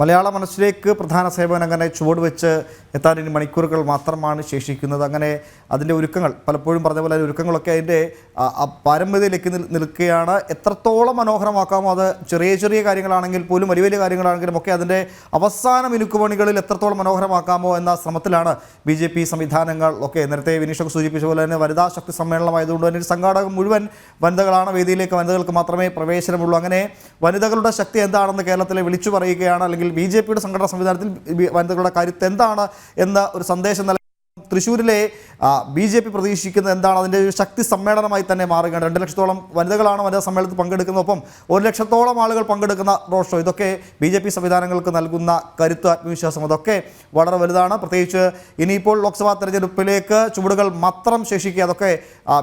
മലയാള മനസ്സിലേക്ക് പ്രധാന സേവനം അങ്ങനെ ചുവട് വെച്ച് എത്താൻ ഇനി മണിക്കൂറുകൾ മാത്രമാണ് ശേഷിക്കുന്നത്. അങ്ങനെ അതിന്റെ ഒരുക്കങ്ങൾ പലപ്പോഴും പറഞ്ഞ പോലെ ഒരുക്കങ്ങളൊക്കെ അതിന്റെ പാരമ്പര്യത്തിലേക്ക് നിൽക്കുകയാണ്. എത്രത്തോളം മനോഹരമാക്കാമോ അത് ചെറിയ ചെറിയ കാര്യങ്ങളാണെങ്കിൽ പോലും വലിയ വലിയ കാര്യങ്ങളാണെങ്കിലും ഒക്കെ അതിന്റെ അവസാന മിനുക്കുപണികളിൽ എത്രത്തോളം മനോഹരമാക്കാമോ എന്ന ശ്രമത്തിലാണ് ബി ജെ പി സംവിധാനങ്ങൾ ഒക്കെ. നേരത്തെ വിനീഷൊക്കെ സൂചിപ്പിച്ച പോലെ തന്നെ വനിതാ ശക്തി സമ്മേളനമായതുകൊണ്ട് തന്നെ സംഘാടകം മുഴുവൻ വനിതകളാണ് വേദിയിലേക്ക് വനിതകൾക്ക് മാത്രമേ പ്രവേശനമുള്ളൂ. അങ്ങനെ വനിതകളുടെ ശക്തി എന്താണെന്ന് കേരളത്തിലെ വിളിച്ചു പറയുകയാണ് അല്ലെങ്കിൽ ബി ജെ പിയുടെ സംഘടനാ സംവിധാനത്തിൽ വനിതകളുടെ കാര്യത്തെന്താണ് എന്ന ഒരു സന്ദേശം തൃശ്ശൂരിലെ ബി ജെ പി പ്രതീക്ഷിക്കുന്നത് എന്താണ്? അതിന്റെ ഒരു ശക്തി സമ്മേളനമായി തന്നെ മാറുകയാണ്. രണ്ട് ലക്ഷത്തോളം വനിതകളാണ് വനിതാ സമ്മേളനത്തിൽ പങ്കെടുക്കുന്നത്. ഒപ്പം ഒരു ലക്ഷത്തോളം ആളുകൾ പങ്കെടുക്കുന്ന റോഡ് ഷോ. ഇതൊക്കെ ബി ജെ പി സംവിധാനങ്ങൾക്ക് നൽകുന്ന കരുത്ത് ആത്മവിശ്വാസം അതൊക്കെ വളരെ വലുതാണ്. പ്രത്യേകിച്ച് ഇനിയിപ്പോൾ ലോക്സഭാ തെരഞ്ഞെടുപ്പിലേക്ക് ചുവടുകൾ മാത്രം ശേഷിക്കുക അതൊക്കെ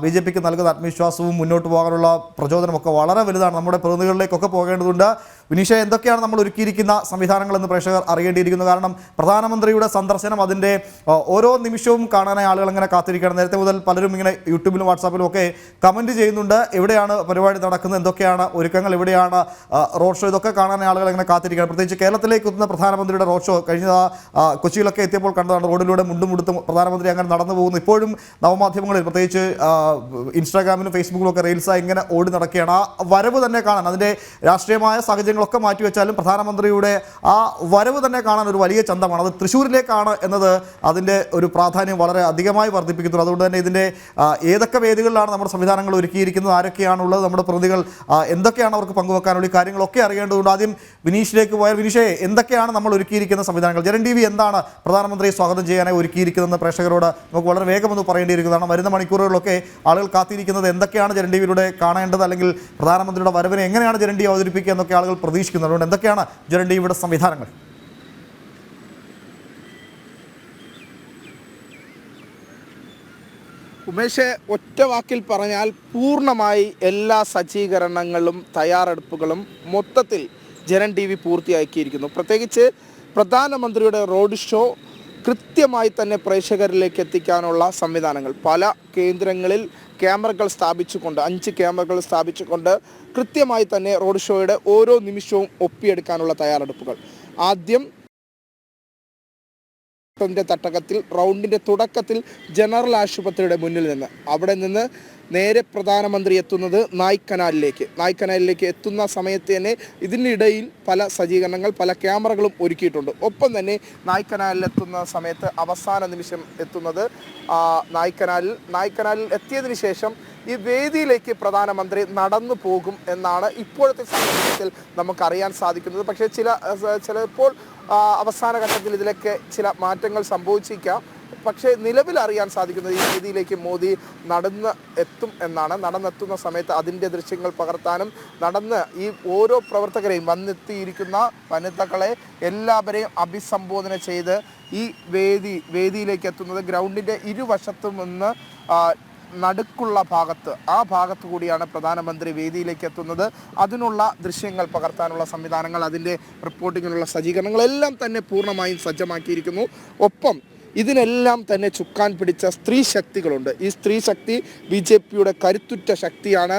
ബി ജെ പിക്ക് നൽകുന്ന ആത്മവിശ്വാസവും മുന്നോട്ട് പോകാനുള്ള പ്രചോദനമൊക്കെ വളരെ വലുതാണ്. നമ്മുടെ പ്രതിനിധികളിലേക്കൊക്കെ പോകേണ്ടതുണ്ട്. വിനീഷ എന്തൊക്കെയാണ് നമ്മൾ ഒരുക്കിയിരിക്കുന്ന സംവിധാനങ്ങളെന്ന് പ്രേക്ഷകർ അറിയേണ്ടിയിരിക്കുന്നു? കാരണം പ്രധാനമന്ത്രിയുടെ സന്ദർശനം അതിന്റെ ഓരോ നിമിഷവും കാണാനായി ആളുകൾ അങ്ങനെ കാത്തിരിക്കുകയാണ്. നേരത്തെ മുതൽ പലരും ഇങ്ങനെ യൂട്യൂബിലും വാട്സാപ്പിലും ഒക്കെ കമന്റ് ചെയ്യുന്നുണ്ട്. എവിടെയാണ് പരിപാടി നടക്കുന്നത്? എന്തൊക്കെയാണ് ഒരുക്കങ്ങൾ? എവിടെയാണ് റോഡ് ഷോ? ഇതൊക്കെ കാണാനായി ആളുകൾ അങ്ങനെ കാത്തിരിക്കുകയാണ്. പ്രത്യേകിച്ച് കേരളത്തിലേക്ക് എത്തുന്ന പ്രധാനമന്ത്രിയുടെ റോഡ് ഷോ കഴിഞ്ഞ കൊച്ചിയിലൊക്കെ എത്തിയപ്പോൾ കണ്ടതാണ് റോഡിലൂടെ മുണ്ടും മുടുത്തും പ്രധാനമന്ത്രി അങ്ങനെ നടന്നു പോകുന്നു. ഇപ്പോഴും നവമാധ്യമങ്ങളിൽ പ്രത്യേകിച്ച് ഇൻസ്റ്റാഗ്രാമിലും ഫേസ്ബുക്കിലും ഒക്കെ റീൽസായി ഇങ്ങനെ ഓടി നടക്കുകയാണ്. ആ വരവ് തന്നെ കാണാൻ അതിന്റെ രാഷ്ട്രീയമായ സാഹചര്യങ്ങളൊക്കെ മാറ്റിവെച്ചാലും പ്രധാനമന്ത്രിയുടെ ആ വരവ് തന്നെ കാണാൻ ഒരു വലിയ ചന്തമാണ്. അത് തൃശ്ശൂരിലേക്കാണ് എന്നത് അതിന്റെ ഒരു പ്രാധാന്യം വളരെ അധികമായി വർദ്ധിപ്പിക്കുന്നു അതുകൊണ്ട് തന്നെ ഇതിന്റെ ഏതൊക്കെ വേദികളിലാണ് നമ്മുടെ സംവിധാനങ്ങൾ ഒരുക്കിയിരിക്കുന്നത് ആരൊക്കെയാണുള്ളത് നമ്മുടെ പ്രതികൾ എന്തൊക്കെയാണ് അവർക്ക് പങ്കുവെക്കാനുള്ള കാര്യങ്ങളൊക്കെ അറിയേണ്ടതുകൊണ്ട് ആദ്യം വിനീഷിലേക്ക് പോയാൽ വിനീഷേ എന്തൊക്കെയാണ് നമ്മൾ ഒരുക്കിയിരിക്കുന്ന സംവിധാനങ്ങൾ? ജനൻ ടി വി എന്താണ് പ്രധാനമന്ത്രിയെ സ്വാഗതം ചെയ്യാനായി ഒരുക്കിയിരിക്കുന്നതെന്ന് പ്രേക്ഷകരോട് നമുക്ക് വളരെ വേഗമെന്ന് പറയേണ്ടിയിരിക്കുന്നതാണ് വരുന്ന മണിക്കൂറുകളിലൊക്കെ ആളുകൾ കാത്തിരിക്കുന്നത് എന്തൊക്കെയാണ് ജനൻ ടി വിയിലൂടെ കാണേണ്ടത് അല്ലെങ്കിൽ പ്രധാനമന്ത്രിയുടെ വരവിനെ എങ്ങനെയാണ് ജനൻ ടി അവതരിപ്പിക്കുക എന്നൊക്കെ ആളുകൾ പ്രതീക്ഷിക്കുന്നത് അതുകൊണ്ട് എന്തൊക്കെയാണ് ജനൻ ടി വിയുടെ സംവിധാനങ്ങൾ? ഉമേഷ് ഒറ്റ വാക്കിൽ പറഞ്ഞാൽ പൂർണമായി എല്ലാ സജ്ജീകരണങ്ങളും തയ്യാറെടുപ്പുകളും മൊത്തത്തിൽ ജനൻ ടി വി പൂർത്തിയാക്കിയിരിക്കുന്നു. പ്രത്യേകിച്ച് പ്രധാനമന്ത്രിയുടെ റോഡ് ഷോ കൃത്യമായി തന്നെ പ്രേക്ഷകരിലേക്ക് എത്തിക്കാനുള്ള സംവിധാനങ്ങൾ. പല കേന്ദ്രങ്ങളിൽ ക്യാമറകൾ സ്ഥാപിച്ചുകൊണ്ട് അഞ്ച് ക്യാമറകൾ സ്ഥാപിച്ചുകൊണ്ട് കൃത്യമായി തന്നെ റോഡ് ഷോയുടെ ഓരോ നിമിഷവും ഒപ്പിയെടുക്കാനുള്ള തയ്യാറെടുപ്പുകൾ. ആദ്യം ത്തിന്റെ തട്ടകത്തിൽ റൗണ്ടിന്റെ തുടക്കത്തിൽ ജനറൽ ആശുപത്രിയുടെ മുന്നിൽ നിന്ന്. അവിടെ നിന്ന് നേരെ പ്രധാനമന്ത്രി എത്തുന്നത് നായ്ക്കനാലിലേക്ക്. നായ്ക്കനാലിലേക്ക് എത്തുന്ന സമയത്ത് തന്നെ ഇതിനിടയിൽ പല സജ്ജീകരണങ്ങൾ പല ക്യാമറകളും ഒരുക്കിയിട്ടുണ്ട്. ഒപ്പം തന്നെ നായ്ക്കനാലിൽ എത്തുന്ന സമയത്ത് അവസാന നിമിഷം എത്തുന്നത് നായ്ക്കനാലിൽ നായ്ക്കനാലിൽ എത്തിയതിന് ശേഷം ഈ വേദിയിലേക്ക് പ്രധാനമന്ത്രി നടന്നു പോകും എന്നാണ് ഇപ്പോഴത്തെ സാഹചര്യത്തിൽ നമുക്കറിയാൻ സാധിക്കുന്നത്. പക്ഷേ ചില ചിലപ്പോൾ അവസാന ഘട്ടത്തിൽ ഇതിലൊക്കെ ചില മാറ്റങ്ങൾ സംഭവിച്ചേക്കാം പക്ഷേ നിലവിൽ അറിയാൻ സാധിക്കുന്നത് ഈ വേദിയിലേക്ക് മോദി നടന്ന് എത്തും എന്നാണ്. നടന്നെത്തുന്ന സമയത്ത് അതിന്റെ ദൃശ്യങ്ങൾ പകർത്താനും നടന്ന് ഈ ഓരോ പ്രവർത്തകരെയും വന്നെത്തിയിരിക്കുന്ന വനിതകളെ എല്ലാവരെയും അഭിസംബോധന ചെയ്ത് ഈ വേദി വേദിയിലേക്ക് എത്തുന്നത് ഗ്രൗണ്ടിന്റെ ഇരുവശത്തും നിന്ന് നടുക്കുള്ള ഭാഗത്ത് ആ ഭാഗത്ത് കൂടിയാണ് പ്രധാനമന്ത്രി വേദിയിലേക്ക് എത്തുന്നത്. അതിനുള്ള ദൃശ്യങ്ങൾ പകർത്താനുള്ള സംവിധാനങ്ങൾ അതിന്റെ റിപ്പോർട്ടിങ്ങിനുള്ള സജ്ജീകരണങ്ങളെല്ലാം തന്നെ പൂർണമായും സജ്ജമാക്കിയിരിക്കുന്നു. ഒപ്പം ഇതിനെല്ലാം തന്നെ ചുക്കാൻ പിടിച്ച സ്ത്രീ ശക്തികളുണ്ട്. ഈ സ്ത്രീ ശക്തി ബി ജെ പിയുടെ കരുത്തുറ്റ ശക്തിയാണ്.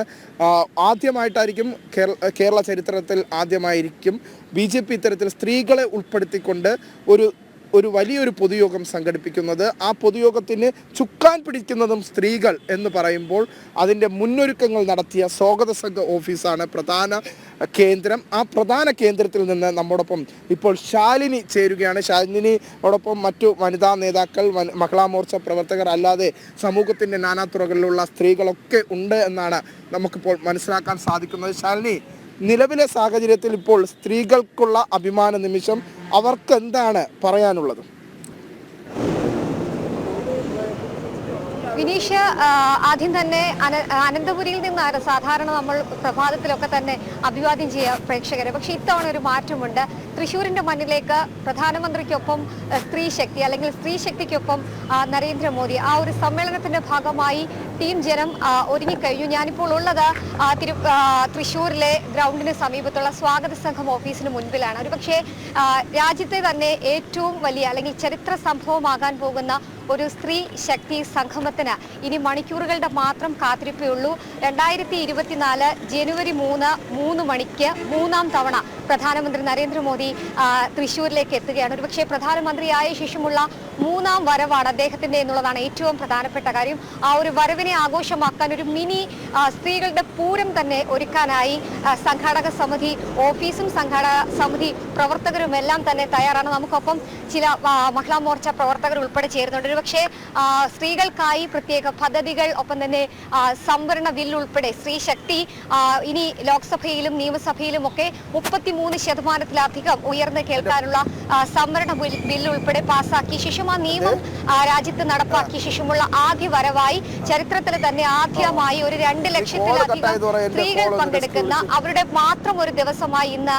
ആദ്യമായിട്ടായിരിക്കും കേരള ചരിത്രത്തിൽ ആദ്യമായിരിക്കും ബി ജെ പി ഇത്തരത്തിൽ സ്ത്രീകളെ ഉൾപ്പെടുത്തിക്കൊണ്ട് ഒരു ഒരു വലിയൊരു പൊതുയോഗം സംഘടിപ്പിക്കുന്നത്. ആ പൊതുയോഗത്തിന് ചുക്കാൻ പിടിക്കുന്നതും സ്ത്രീകൾ എന്ന് പറയുമ്പോൾ അതിന്റെ മുന്നൊരുക്കങ്ങൾ നടത്തിയ സ്വാഗത സംഘ ഓഫീസാണ് പ്രധാന കേന്ദ്രം. ആ പ്രധാന കേന്ദ്രത്തിൽ നിന്ന് നമ്മോടൊപ്പം ഇപ്പോൾ ശാലിനി ചേരുകയാണ്. ശാലിനിയോടൊപ്പം മറ്റു വനിതാ നേതാക്കൾ മഹിളാ പ്രവർത്തകർ അല്ലാതെ സമൂഹത്തിന്റെ നാനാതുറകളിലുള്ള സ്ത്രീകളൊക്കെ ഉണ്ട് എന്നാണ് നമുക്കിപ്പോൾ മനസ്സിലാക്കാൻ സാധിക്കുന്നത്. ശാലിനി നിലവിലെ സാഹചര്യത്തിൽ ഇപ്പോൾ സ്ത്രീകൾക്കുള്ള അഭിമാന നിമിഷം അവർക്ക് എന്താണ് പറയാനുള്ളത്? വിനീഷ് ആദ്യം തന്നെ അന- അനന്തപുരിയിൽ നിന്നാണ് സാധാരണ നമ്മൾ പ്രഭാതത്തിലൊക്കെ തന്നെ അഭിവാദ്യം ചെയ്യുക പ്രേക്ഷകരെ. പക്ഷെ ഇത്തവണ ഒരു മാറ്റമുണ്ട്. തൃശ്ശൂരിന്റെ മണ്ണിലേക്ക് പ്രധാനമന്ത്രിക്കൊപ്പം സ്ത്രീ ശക്തി അല്ലെങ്കിൽ സ്ത്രീ ശക്തിക്കൊപ്പം നരേന്ദ്രമോദി ആ ഒരു സമ്മേളനത്തിന്റെ ഭാഗമായി ടീം ജനം ഒരുങ്ങിക്കഴിഞ്ഞു. ഞാനിപ്പോൾ ഉള്ളത് തിരു തൃശ്ശൂരിലെ ഗ്രൗണ്ടിന് സമീപത്തുള്ള സ്വാഗത സംഘം ഓഫീസിന് മുൻപിലാണ്. ഒരുപക്ഷെ പക്ഷേ രാജ്യത്തെ തന്നെ ഏറ്റവും വലിയ അല്ലെങ്കിൽ ചരിത്ര സംഭവമാകാൻ പോകുന്ന ഒരു സ്ത്രീ ശക്തി സംഗമത്തിന് ഇനി മണിക്കൂറുകളുടെ മാത്രം കാത്തിരിപ്പേ ഉള്ളൂ. രണ്ടായിരത്തി ഇരുപത്തിനാല് ജനുവരി മൂന്ന് മൂന്ന് മണിക്ക് മൂന്നാം തവണ പ്രധാനമന്ത്രി നരേന്ദ്രമോദി തൃശ്ശൂരിലേക്ക് എത്തുകയാണ്. ഒരുപക്ഷെ പ്രധാനമന്ത്രിയായ ശേഷമുള്ള മൂന്നാം വരവാണ് അദ്ദേഹത്തിന്റെ എന്നുള്ളതാണ് ഏറ്റവും പ്രധാനപ്പെട്ട കാര്യം. ആ ഒരു വരവിനെ ആഘോഷമാക്കാൻ ഒരു മിനി സ്ത്രീകളുടെ പൂരം തന്നെ ഒരുക്കാനായി സംഘാടക സമിതി ഓഫീസും സംഘാടക സമിതി പ്രവർത്തകരും എല്ലാം തന്നെ തയ്യാറാണ്. നമുക്കൊപ്പം ചില മഹിളാ മോർച്ച പ്രവർത്തകർ ഉൾപ്പെടെ ചേരുന്നുണ്ട്. ഒരുപക്ഷെ സ്ത്രീകൾക്കായി പ്രത്യേക പദ്ധതികൾ ഒപ്പം തന്നെ സംവരണ ബിൽ ഉൾപ്പെടെ സ്ത്രീ ശക്തി ഇനി ലോക്സഭയിലും നിയമസഭയിലും ഒക്കെ മുപ്പത്തിമൂന്ന് ശതമാനത്തിലധികം ഉയർന്നു കേൾക്കാനുള്ള സംവരണ ബിൽ ഉൾപ്പെടെ പാസാക്കി ശിശുമാ നിയമം ആ, രാജ്യത്ത് നടപ്പാക്കിയ ശിശുമുള്ള ആദ്യ വരവായി ചരിത്രത്തിൽ തന്നെ ആദ്യമായി ഒരു രണ്ട് ലക്ഷത്തിലധികം സ്ത്രീകൾ പങ്കെടുക്കുന്ന അവരുടെ മാത്രം ഒരു ദിവസമായി ഇന്ന്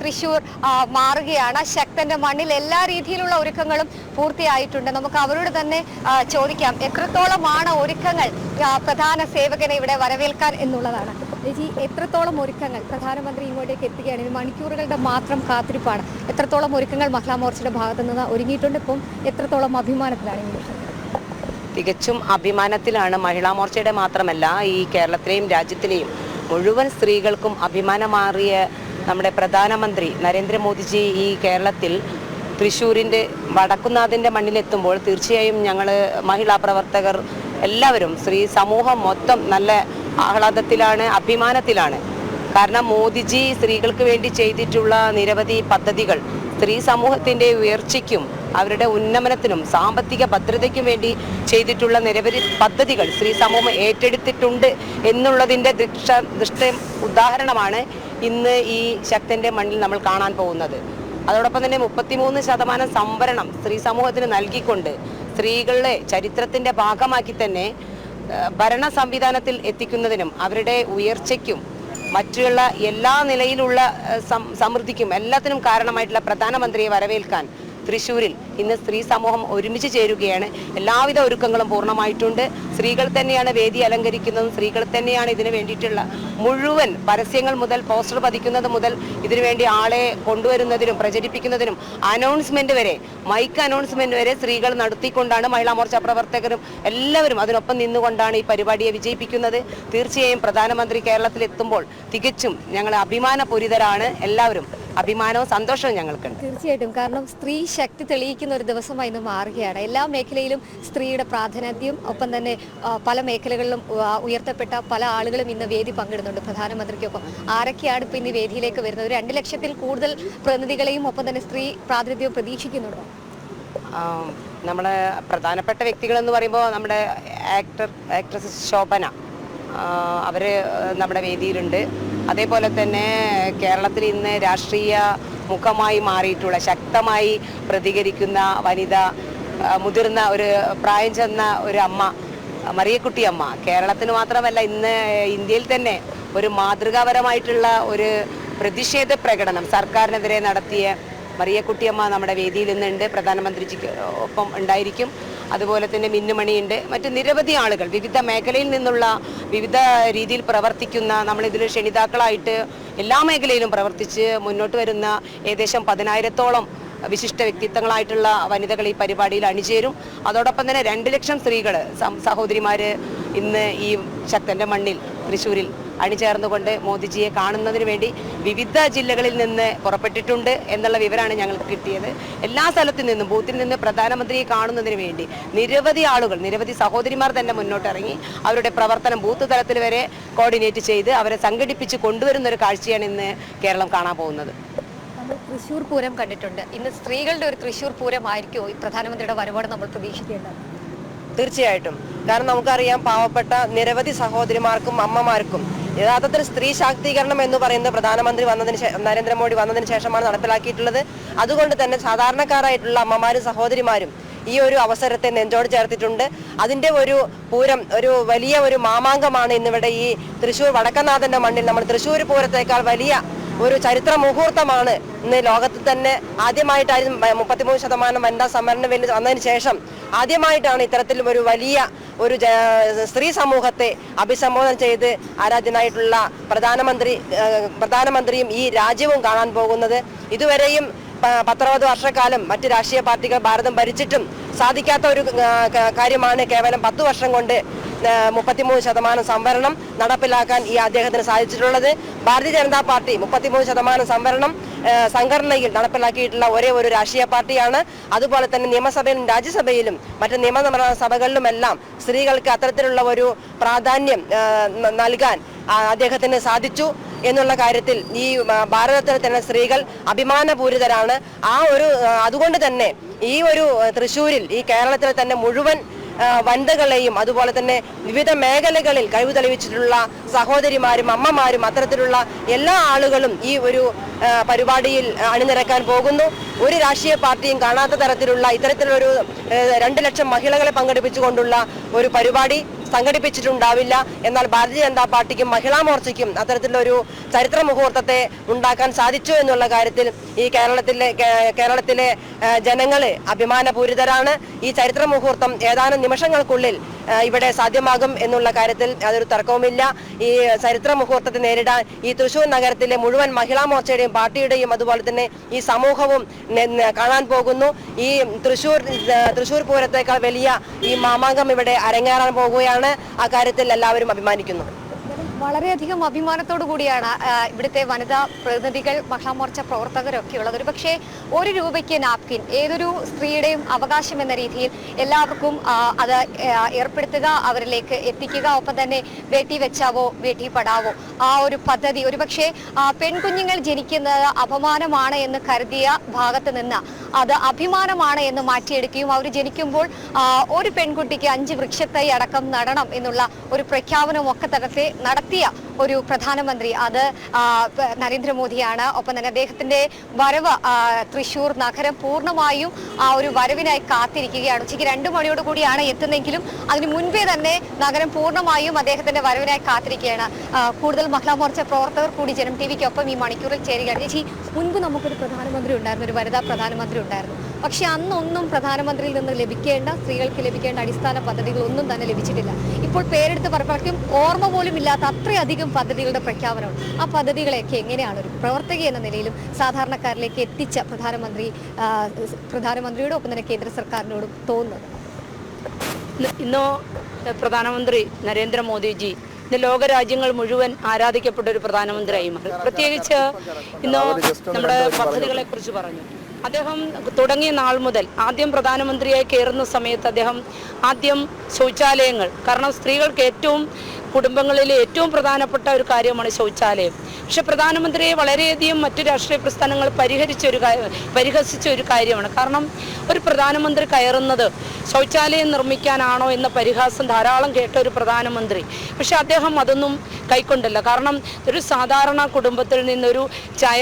തൃശൂർ മാറുകയാണ്. ശക്തന്റെ മണ്ണിൽ എല്ലാ രീതിയിലുള്ള ഒരുക്കങ്ങളും പൂർത്തിയായിട്ടുണ്ട്. നമുക്ക് അവരോട് തന്നെ ചോദിക്കാം. എത്രത്തോളമാണ് ഒരുക്കങ്ങൾ പ്രധാന സേവകനെ ഇവിടെ വരവേൽക്കാൻ എന്നുള്ളതാണ്. രജി എത്രത്തോളം ഒരുക്കങ്ങൾ പ്രധാനമന്ത്രി ഇങ്ങോട്ടേക്ക് എത്തുകയാണ്? ഇത് മണിക്കൂറുകളുടെ മാത്രം കാത്തിരിപ്പാണ്. എത്രത്തോളം ഒരുക്കങ്ങൾ മഹിളാ മോർച്ചയുടെ ഭാഗത്തു നിന്ന് ഒരുങ്ങിയിട്ടുണ്ട്? ഇപ്പം എത്രത്തോളം അഭിമാനത്തിലാണ് ഈ തികച്ചും അഭിമാനത്തിലാണ് മഹിളാ മോർച്ചയുടെ മാത്രമല്ല ഈ കേരളത്തിലെയും രാജ്യത്തിലെയും മുഴുവൻ സ്ത്രീകൾക്കും അഭിമാനമാറിയ നമ്മുടെ പ്രധാനമന്ത്രി നരേന്ദ്രമോദിജി ഈ കേരളത്തിൽ തൃശ്ശൂരിന്റെ വടക്കുന്നാഥിന്റെ മണ്ണിലെത്തുമ്പോൾ തീർച്ചയായും ഞങ്ങൾ മഹിളാ പ്രവർത്തകർ എല്ലാവരും സ്ത്രീ സമൂഹം മൊത്തം നല്ല ആഹ്ലാദത്തിലാണ് അഭിമാനത്തിലാണ്. കാരണം മോദിജി സ്ത്രീകൾക്ക് വേണ്ടി ചെയ്തിട്ടുള്ള നിരവധി പദ്ധതികൾ സ്ത്രീ സമൂഹത്തിന്റെ ഉയർച്ചയ്ക്കും അവരുടെ ഉന്നമനത്തിനും സാമ്പത്തിക ഭദ്രതയ്ക്കും വേണ്ടി ചെയ്തിട്ടുള്ള നിരവധി പദ്ധതികൾ സ്ത്രീ സമൂഹം ഏറ്റെടുത്തിട്ടുണ്ട് എന്നുള്ളതിന്റെ ദൃക്ഷ ദൃഷ്ട ഉദാഹരണമാണ് ഇന്ന് ഈ ശക്തന്റെ മണ്ണിൽ നമ്മൾ കാണാൻ പോകുന്നത്. അതോടൊപ്പം തന്നെ മുപ്പത്തിമൂന്ന് ശതമാനം സംവരണം സ്ത്രീ സമൂഹത്തിന് നൽകിക്കൊണ്ട് സ്ത്രീകളെ ചരിത്രത്തിന്റെ ഭാഗമാക്കി തന്നെ ഭരണ സംവിധാനത്തിൽ എത്തിക്കുന്നതിനും അവരുടെ ഉയർച്ചയ്ക്കും മറ്റുള്ള എല്ലാ നിലയിലുള്ള സമൃദ്ധിക്കും എല്ലാത്തിനും കാരണമായിട്ടുള്ള പ്രധാനമന്ത്രിയെ വരവേൽക്കാൻ തൃശ്ശൂരിൽ ഇന്ന് സ്ത്രീ സമൂഹം ഒരുമിച്ച് ചേരുകയാണ്. എല്ലാവിധ ഒരുക്കങ്ങളും പൂർണമായിട്ടുണ്ട്. സ്ത്രീകൾ തന്നെയാണ് വേദി അലങ്കരിക്കുന്നതും സ്ത്രീകൾ തന്നെയാണ് ഇതിനു വേണ്ടിയിട്ടുള്ള മുഴുവൻ പരസ്യങ്ങൾ മുതൽ പോസ്റ്റർ പതിക്കുന്നത് മുതൽ ഇതിനുവേണ്ടി ആളെ കൊണ്ടുവരുന്നതിനും പ്രചരിപ്പിക്കുന്നതിനും അനൗൺസ്മെന്റ് വരെ മൈക്ക് അനൗൺസ്മെന്റ് വരെ സ്ത്രീകൾ നടത്തിക്കൊണ്ടാണ് മഹിളാ മോർച്ച പ്രവർത്തകരും എല്ലാവരും അതിനൊപ്പം നിന്നുകൊണ്ടാണ് ഈ പരിപാടിയെ വിജയിപ്പിക്കുന്നത്. തീർച്ചയായും പ്രധാനമന്ത്രി കേരളത്തിൽ എത്തുമ്പോൾ തികച്ചും ഞങ്ങൾ അഭിമാനപൂരിതരാണ്. എല്ലാവരും അഭിമാനവും സന്തോഷവും ഞങ്ങൾക്കുണ്ട്. തീർച്ചയായിട്ടും. കാരണം സ്ത്രീ ശക്തി തെളിയിക്കുന്ന ഒരു ദിവസമായി ഇന്ന് മാറുകയാണ്. എല്ലാ മേഖലയിലും സ്ത്രീയുടെ പ്രാധാന്യം ഒപ്പം തന്നെ പല മേഖലകളിലും ഉയർത്തപ്പെട്ട പല ആളുകളും ഇന്ന് വേദി പങ്കിടുന്നുണ്ട് പ്രധാനമന്ത്രിക്കൊപ്പം. ആരൊക്കെയാണ് ഇപ്പോൾ ഇന്ന് വേദിയിലേക്ക് വരുന്നത്? രണ്ട് ലക്ഷത്തിൽ കൂടുതൽ പ്രതിനിധികളെയും ഒപ്പം തന്നെ സ്ത്രീ പ്രാതിനിധ്യവും പ്രതീക്ഷിക്കുന്നുണ്ടോ? നമ്മുടെ പ്രധാനപ്പെട്ട വ്യക്തികളെന്ന് പറയുമ്പോൾ നമ്മുടെ ആക്ടർ ആക്ട്രസ് ശോഭന. അവർ നമ്മുടെ വേദിയിലുണ്ട്. അതേപോലെ തന്നെ കേരളത്തിൽ ഇന്ന് രാഷ്ട്രീയ മുഖമായി മാറിയിട്ടുള്ള ശക്തമായി പ്രതികരിക്കുന്ന വനിത മുതിർന്ന ഒരു പ്രായം ചെന്ന ഒരു അമ്മ മറിയക്കുട്ടി അമ്മ. കേരളത്തിന് മാത്രമല്ല ഇന്ന് ഇന്ത്യയിൽ തന്നെ ഒരു മാതൃകാപരമായിട്ടുള്ള ഒരു പ്രതിഷേധ പ്രകടനം സർക്കാരിനെതിരെ നടത്തിയ മറിയക്കുട്ടിയമ്മ നമ്മുടെ വേദിയിൽ നിന്നുണ്ട് പ്രധാനമന്ത്രിജിക്ക് ഒപ്പം ഉണ്ടായിരിക്കും. അതുപോലെ തന്നെ മിന്നുമണിയുണ്ട്. മറ്റ് നിരവധി ആളുകൾ വിവിധ മേഖലയിൽ നിന്നുള്ള വിവിധ രീതിയിൽ പ്രവർത്തിക്കുന്ന നമ്മളിതിൽ ക്ഷണിതാക്കളായിട്ട് എല്ലാ മേഖലയിലും പ്രവർത്തിച്ച് മുന്നോട്ട് വരുന്ന ഏകദേശം പതിനായിരത്തോളം വിശിഷ്ട വ്യക്തിത്വങ്ങളായിട്ടുള്ള വനിതകൾ ഈ പരിപാടിയിൽ അണിചേരും. അതോടൊപ്പം തന്നെ രണ്ട് ലക്ഷം സ്ത്രീകൾ സഹോദരിമാർ ഇന്ന് ഈ ശക്തന്റെ മണ്ണിൽ തൃശ്ശൂരിൽ അണിചേർന്നുകൊണ്ട് മോദിജിയെ കാണുന്നതിന് വേണ്ടി വിവിധ ജില്ലകളിൽ നിന്ന് പുറപ്പെട്ടിട്ടുണ്ട് എന്നുള്ള വിവരമാണ് ഞങ്ങൾക്ക് കിട്ടിയത്. എല്ലാ സ്ഥലത്തു നിന്നും ബൂത്തിൽ നിന്ന് പ്രധാനമന്ത്രിയെ കാണുന്നതിന് വേണ്ടി നിരവധി ആളുകൾ നിരവധി സഹോദരിമാർ തന്നെ മുന്നോട്ടിറങ്ങി അവരുടെ പ്രവർത്തനം ബൂത്ത് തലത്തിൽ വരെ കോർഡിനേറ്റ് ചെയ്ത് അവരെ സംഘടിപ്പിച്ച് കൊണ്ടുവരുന്ന ഒരു കാഴ്ചയാണ് ഇന്ന് കേരളം കാണാൻ പോകുന്നത്. തൃശൂർ പൂരം കണ്ടിട്ടുണ്ട്. ഇന്ന് സ്ത്രീകളുടെ ഒരു തൃശൂർ പൂരമായിരിക്കുമോ ഈ പ്രധാനമന്ത്രിയുടെ വരവോടെ നമ്മൾ പ്രതീക്ഷിക്കേണ്ടത്. തീർച്ചയായിട്ടും. കാരണം നമുക്കറിയാം പാവപ്പെട്ട നിരവധി സഹോദരിമാർക്കും അമ്മമാർക്കും യഥാർത്ഥത്തിൽ സ്ത്രീ ശാക്തീകരണം എന്ന് പറയുന്നത് പ്രധാനമന്ത്രി വന്നതിന് നരേന്ദ്രമോദി വന്നതിന് ശേഷമാണ് നടപ്പിലാക്കിയിട്ടുള്ളത്. അതുകൊണ്ട് തന്നെ സാധാരണക്കാരായിട്ടുള്ള അമ്മമാരും സഹോദരിമാരും ഈ ഒരു അവസരത്തെ നെഞ്ചോട് ചേർത്തിട്ടുണ്ട്. അതിന്റെ ഒരു പൂരം ഒരു വലിയ ഒരു മാമാങ്കമാണ് ഇന്നിവിടെ ഈ തൃശ്ശൂർ വടക്കനാഥന്റെ മണ്ണിൽ. നമ്മൾ തൃശ്ശൂർ പൂരത്തേക്കാൾ വലിയ ഒരു ചരിത്ര മുഹൂർത്തമാണ് ഇന്ന് ലോകത്തിൽ തന്നെ ആദ്യമായിട്ടായിരുന്നു മുപ്പത്തിമൂന്ന് ശതമാനം വനിതാ ബില്ല് വന്നതിന് ശേഷം ആദ്യമായിട്ടാണ് ഇത്തരത്തിൽ ഒരു വലിയ ഒരു സ്ത്രീ സമൂഹത്തെ അഭിസംബോധന ചെയ്ത് ആരാധ്യനായിട്ടുള്ള പ്രധാനമന്ത്രി പ്രധാനമന്ത്രിയും ഈ രാജ്യവും കാണാൻ പോകുന്നത്. ഇതുവരെയും പ- പത്തറുപത് വർഷക്കാലം മറ്റ് രാഷ്ട്രീയ പാർട്ടികൾ ഭാരതം ഭരിച്ചിട്ടും സാധിക്കാത്ത ഒരു കാര്യമാണ് കേവലം പത്ത് വർഷം കൊണ്ട് മുപ്പത്തിമൂന്ന് ശതമാനം സംവരണം നടപ്പിലാക്കാൻ ഈ അദ്ദേഹത്തിന് സാധിച്ചിട്ടുള്ളത്. ഭാരതീയ ജനതാ പാർട്ടി മുപ്പത്തിമൂന്ന് ശതമാനം സംവരണം സംഘടനയിൽ നടപ്പിലാക്കിയിട്ടുള്ള ഒരേ ഒരു രാഷ്ട്രീയ പാർട്ടിയാണ്. അതുപോലെ തന്നെ നിയമസഭയിലും രാജ്യസഭയിലും മറ്റ് നിയമനിർമ്മാണ സഭകളിലുമെല്ലാം സ്ത്രീകൾക്ക് അത്തരത്തിലുള്ള ഒരു പ്രാധാന്യം നൽകാൻ അദ്ദേഹത്തിന് സാധിച്ചു. എന്നുള്ള കാര്യത്തിൽ ഈ ഭാരതത്തിൽ തന്നെ സ്ത്രീകൾ അഭിമാനപൂരിതരാണ്. ആ ഒരു അതുകൊണ്ട് തന്നെ ഈ ഒരു തൃശ്ശൂരിൽ ഈ കേരളത്തിലെ തന്നെ മുഴുവൻ വനിതകളെയും അതുപോലെ തന്നെ വിവിധ മേഖലകളിൽ കഴിവ് തെളിയിച്ചിട്ടുള്ള സഹോദരിമാരും അമ്മമാരും അത്തരത്തിലുള്ള എല്ലാ ആളുകളും ഈ ഒരു പരിപാടിയിൽ അണിനിരക്കാൻ പോകുന്നു. ഒരു രാഷ്ട്രീയ പാർട്ടിയും കാണാത്ത തരത്തിലുള്ള ഇത്തരത്തിലൊരു രണ്ട് ലക്ഷം മഹിളകളെ പങ്കെടുപ്പിച്ചുകൊണ്ടുള്ള ഒരു പരിപാടി സംഘടിപ്പിച്ചിട്ടുണ്ടാവില്ല. എന്നാൽ ഭാരതീയ ജനതാ പാർട്ടിക്കും മഹിളാ മോർച്ചയ്ക്കും അത്തരത്തിലൊരു ചരിത്ര മുഹൂർത്തത്തെ ഉണ്ടാക്കാൻ സാധിച്ചു എന്നുള്ള കാര്യത്തിൽ ഈ കേരളത്തിലെ കേരളത്തിലെ ജനങ്ങൾ അഭിമാനപൂരിതരാണ്. ഈ ചരിത്ര മുഹൂർത്തം ഏതാനും നിമിഷങ്ങൾക്കുള്ളിൽ ഇവിടെ സാധ്യമാകും എന്നുള്ള കാര്യത്തിൽ അതൊരു തർക്കവുമില്ല. ഈ ചരിത്ര മുഹൂർത്തത്തെ നേരിടാൻ ഈ തൃശൂർ നഗരത്തിലെ മുഴുവൻ മഹിളാ മോർച്ചയുടെയും പാർട്ടിയുടെയും അതുപോലെ തന്നെ ഈ സമൂഹവും കാണാൻ പോകുന്നു. ഈ തൃശൂർ തൃശൂർ പൂരത്തേക്കാൾ വലിയ ഈ മാമാങ്കം ഇവിടെ അരങ്ങേറാൻ പോകുകയാണ്. അക്കാര്യത്തിൽ കാര്യത്തിൽ എല്ലാവരും അഭിമാനിക്കുന്നു. വളരെയധികം അഭിമാനത്തോടു കൂടിയാണ് ഇവിടുത്തെ വനിതാ പ്രതിനിധികൾ മഹാമോർച്ച പ്രവർത്തകരൊക്കെ ഉള്ളത്. ഒരു പക്ഷേ ഒരു രൂപയ്ക്ക് നാപ്കിൻ ഏതൊരു സ്ത്രീയുടെയും അവകാശം എന്ന രീതിയിൽ എല്ലാവർക്കും അത് ഏർപ്പെടുത്തുക അവരിലേക്ക് എത്തിക്കുക ഒപ്പം തന്നെ ബേട്ടി വെച്ചാവോ ബേട്ടി പടാവോ ആ ഒരു പദ്ധതി ഒരുപക്ഷെ പെൺകുഞ്ഞുങ്ങൾ ജനിക്കുന്നത് അപമാനമാണ് എന്ന് കരുതിയ ഭാഗത്ത് നിന്ന് അത് അഭിമാനമാണ് എന്ന് മാറ്റിയെടുക്കുകയും അവർ ജനിക്കുമ്പോൾ ഒരു പെൺകുട്ടിക്ക് അഞ്ച് വൃക്ഷത്തൈ അടക്കം നടണം എന്നുള്ള ഒരു പ്രഖ്യാപനമൊക്കെ ഒക്കെ തരത്തെ നടത്തിയ ഒരു പ്രധാനമന്ത്രി. അത് നരേന്ദ്രമോദിയാണ്. ഒപ്പം തന്നെ അദ്ദേഹത്തിന്റെ വരവ് തൃശൂർ നഗരം പൂർണമായും ആ ഒരു വരവിനായി കാത്തിരിക്കുകയാണ്. ഉച്ചയ്ക്ക് രണ്ടു മണിയോട് കൂടിയാണ് എത്തുന്നെങ്കിലും അതിന് മുൻപേ തന്നെ നഗരം പൂർണമായും അദ്ദേഹത്തിന്റെ വരവിനായി കാത്തിരിക്കുകയാണ്. കൂടുതൽ മഹിളാ മോർച്ച പ്രവർത്തകർ കൂടി ജനം ടി വിക്കൊപ്പം ഈ മണിക്കൂറിൽ ചേരുകയാണ്. ചേച്ചി മുൻപ് നമുക്കൊരു പ്രധാനമന്ത്രി ഉണ്ടായിരുന്നു ഒരു വനിതാ പ്രധാനമന്ത്രി ഉണ്ടായിരുന്നു. പക്ഷെ അന്നൊന്നും പ്രധാനമന്ത്രിയിൽ നിന്ന് ലഭിക്കേണ്ട സ്ത്രീകൾക്ക് ലഭിക്കേണ്ട അടിസ്ഥാന പദ്ധതികളൊന്നും തന്നെ ലഭിച്ചിട്ടില്ല. ഇപ്പോൾ പേരെടുത്ത് പറഞ്ഞും ഓർമ്മ പോലും ഇല്ലാത്ത അത്രയധികം പദ്ധതികളുടെ പ്രഖ്യാപനം ആ പദ്ധതികളെയൊക്കെ എങ്ങനെയാണ് ഒരു പ്രവർത്തക എന്ന നിലയിലും സാധാരണക്കാരിലേക്ക് എത്തിച്ച പ്രധാനമന്ത്രി പ്രധാനമന്ത്രിയുടെ പ്രധാനമന്ത്രിയോടും ഒപ്പം തന്നെ കേന്ദ്ര സർക്കാരിനോടും തോന്നുന്നത്? ഇന്ന് ഇന്ന് പ്രധാനമന്ത്രി നരേന്ദ്രമോദിജി ഇന്ന് ലോകരാജ്യങ്ങൾ മുഴുവൻ ആരാധിക്കപ്പെട്ട ഒരു പ്രധാനമന്ത്രിയായി മാറി. പ്രത്യേകിച്ച് ഇന്ന് നമ്മുടെ പദ്ധതികളെ കുറിച്ച് പറഞ്ഞു. അദ്ദേഹം തുടങ്ങിയ നാൾ മുതൽ ആദ്യം പ്രധാനമന്ത്രിയായി കയറുന്ന സമയത്ത് അദ്ദേഹം ആദ്യം ശൗചാലയങ്ങൾ കാരണം സ്ത്രീകൾക്ക് ഏറ്റവും കുടുംബങ്ങളിലെ ഏറ്റവും പ്രധാനപ്പെട്ട ഒരു കാര്യമാണ് ശൗചാലയം. പക്ഷെ പ്രധാനമന്ത്രിയെ വളരെയധികം മറ്റു രാഷ്ട്രീയ പ്രസ്ഥാനങ്ങൾ പരിഹരിച്ച ഒരു പരിഹസിച്ച ഒരു കാര്യമാണ്. കാരണം ഒരു പ്രധാനമന്ത്രി കയറുന്നത് ശൗചാലയം നിർമ്മിക്കാനാണോ എന്ന പരിഹാസം ധാരാളം കേട്ട ഒരു പ്രധാനമന്ത്രി. പക്ഷെ അദ്ദേഹം അതൊന്നും കൈക്കൊണ്ടില്ല. കാരണം ഒരു സാധാരണ കുടുംബത്തിൽ നിന്നൊരു ചായ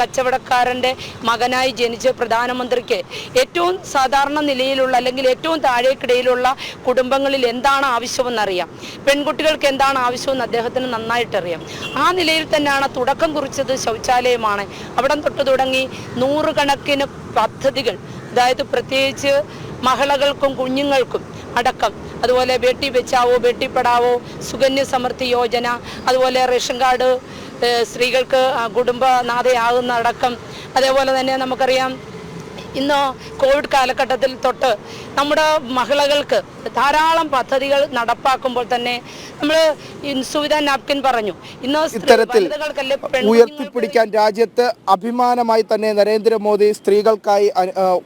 കച്ചവടക്കാരന്റെ മകനായി ജനിച്ച പ്രധാനമന്ത്രിക്ക് ഏറ്റവും സാധാരണ നിലയിലുള്ള അല്ലെങ്കിൽ ഏറ്റവും താഴേക്കിടയിലുള്ള കുടുംബങ്ങളിൽ എന്താണ് ആവശ്യമെന്നറിയാം. പെൺകുട്ടികൾക്ക് എന്താണ് ആവശ്യമെന്ന് അദ്ദേഹത്തിന് നന്നായിട്ടറിയാം. ആ നിലയിൽ തന്നെയാണ് തുടക്കം കുറിച്ചത് ശൗചാലയമാണ്. അവിടം തൊട്ട് തുടങ്ങി നൂറുകണക്കിന് പദ്ധതികൾ അതായത് പ്രത്യേകിച്ച് മഹിളകൾക്കും കുഞ്ഞുങ്ങൾക്കും അടക്കം. അതുപോലെ ബേട്ടി ബച്ചാവോ ബേട്ടി പഠാവോ സുകന്യ സമൃദ്ധി യോജന അതുപോലെ റേഷൻ കാർഡ് സ്ത്രീകൾക്ക് കുടുംബനാഥയാകുന്ന അടക്കം അതേപോലെ തന്നെ നമുക്കറിയാം ഇന്ന് കോവിഡ് കാലഘട്ടത്തിൽ തൊട്ട് നമ്മുടെ മഹിളകൾക്ക് ധാരാളം പദ്ധതികൾ നടപ്പാക്കുമ്പോൾ തന്നെ നമ്മൾ സുവിധ നാപ്കിൻ പറഞ്ഞു. ഇന്ന് ഇത്തരത്തിൽ ഉയർത്തിപ്പിടിക്കാൻ രാജ്യത്ത് അഭിമാനമായി തന്നെ നരേന്ദ്രമോദി സ്ത്രീകൾക്കായി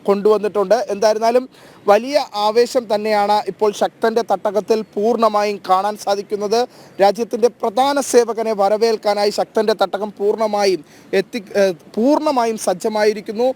കൊണ്ടുവന്നിട്ടുണ്ട്. എന്തായിരുന്നാലും വലിയ ആവേശം തന്നെയാണ് ഇപ്പോൾ ശക്തന്റെ തട്ടകത്തിൽ പൂർണമായും കാണാൻ സാധിക്കുന്നത്. രാജ്യത്തിന്റെ പ്രധാന സേവകനെ വരവേൽക്കാനായി ശക്തന്റെ തട്ടകം പൂർണമായും എത്തി പൂർണമായും സജ്ജമായിരിക്കുന്നു.